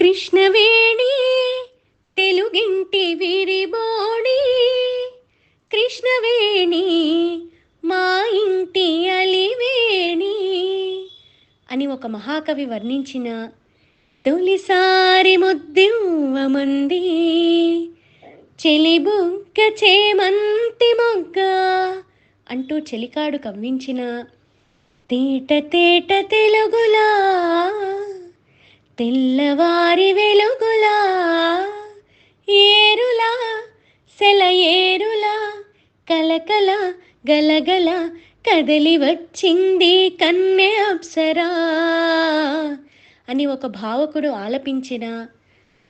కృష్ణవేణి తెలుగింటి విరిబోడి. కృష్ణవేణి మా ఇంటి అలివేణి అని ఒక మహాకవి వర్ణించిన తొలిసారి ముద్దివ్వమంది చెలిబుగ్గ చేమంతి మొగ్గ అంటూ చెలికాడు కవ్వించిన తేట తేట తెలుగులా తెల్లవారి వెలుగులా ఏరులా సెల ఏరులా కలకల గలగల కదలి వచ్చింది కన్నె అప్సరా అని ఒక భావకుడు ఆలపించిన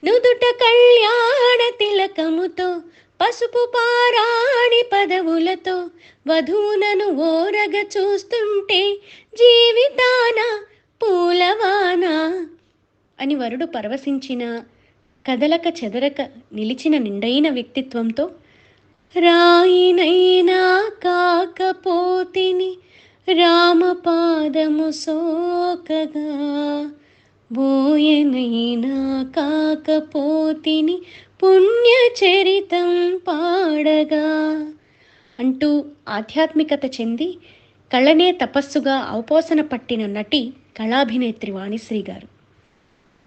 నుదుట కళ్యాణ తిలకముతో పసుపు పారాణి పదవులతో వధూనను ఓరగ చూస్తుంటే జీవితాన పూలవాన అని వరుడు పరవశించిన కదలక చెదరక నిలిచిన నిండైన వ్యక్తిత్వంతో రాయినైనా కాకపోతిని రామపాదము సోకగా బోయనైనా కాకపోతిని పుణ్యచరితం పాడగా అంటూ ఆధ్యాత్మికత చెంది కళ్ళనే తపస్సుగా అవపోసన పట్టిన నటి కళాభినేత్రి వాణిశ్రీ గారు